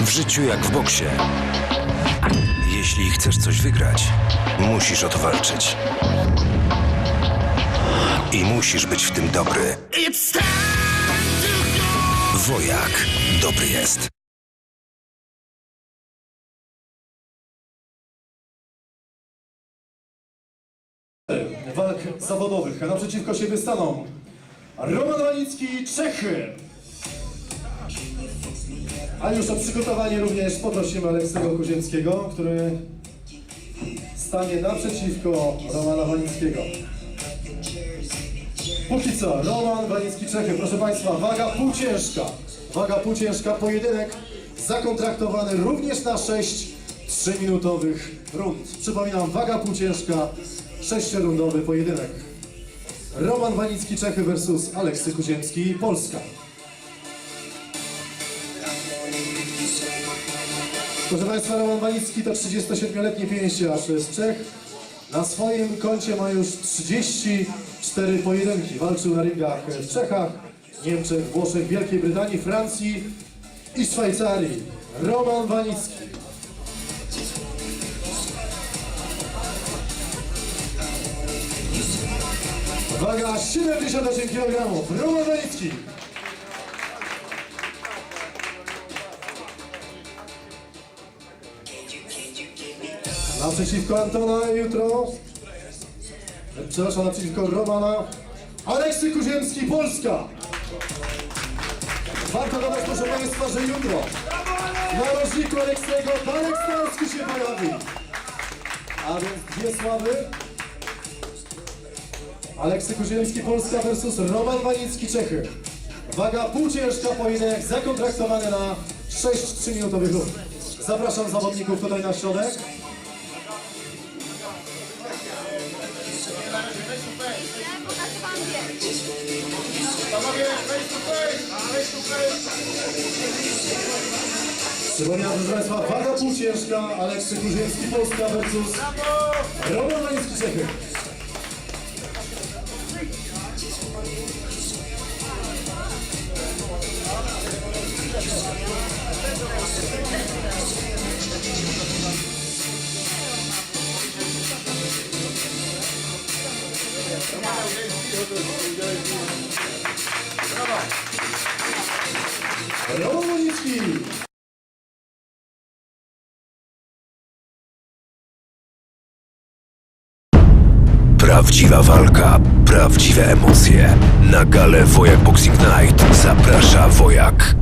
W życiu jak w boksie. Jeśli chcesz coś wygrać, musisz o to walczyć. I musisz być w tym dobry. Wojak dobry jest. walk zawodowych. A naprzeciwko siebie staną Roman Walicki, Czechy. A już o przygotowanie również poprosimy Aleksego Koziemskiego, który stanie naprzeciwko Romana Walickiego. Póki co, Roman Walicki, Czechy. Proszę Państwa, waga półciężka. Waga półciężka, pojedynek zakontraktowany również na 6 3-minutowych rund. Przypominam, waga półciężka, 6-rundowy pojedynek. Roman Wanicki, Czechy versus Aleksy Kuziemski, Polska. Proszę Państwa, Roman Wanicki to 37-letni pięściarz z Czech. Na swoim koncie ma już 34 pojedynki. Walczył na ringach w Czechach, Niemczech, Włoszech, Wielkiej Brytanii, Francji i Szwajcarii. Roman Wanicki. Waga 78 kg. Roman Wanicki. Naprzeciwko Antona jutro. Przepraszam, naprzeciwko Romana. Aleksy Kuziemski, Polska. Warto dodać, proszę Państwa, że jutro na rożniku Aleksego Darek Starski się pojawi. A więc dwie sławy. Aleksy Kuziemski, Polska versus Roman Wanicki, Czechy. Waga półciężka, pojedynek zakontraktowany na 6 3-minutowych rund. Zapraszam zawodników tutaj na środek. Przypominam, proszę Państwa, waga półciężka, Aleksy Kuziemski, Polska versus Roman Wanicki, Czechy. Roman Wanicki. Prawdziwa walka, prawdziwe emocje. Na galę Wojak Boxing Night zaprasza Wojak.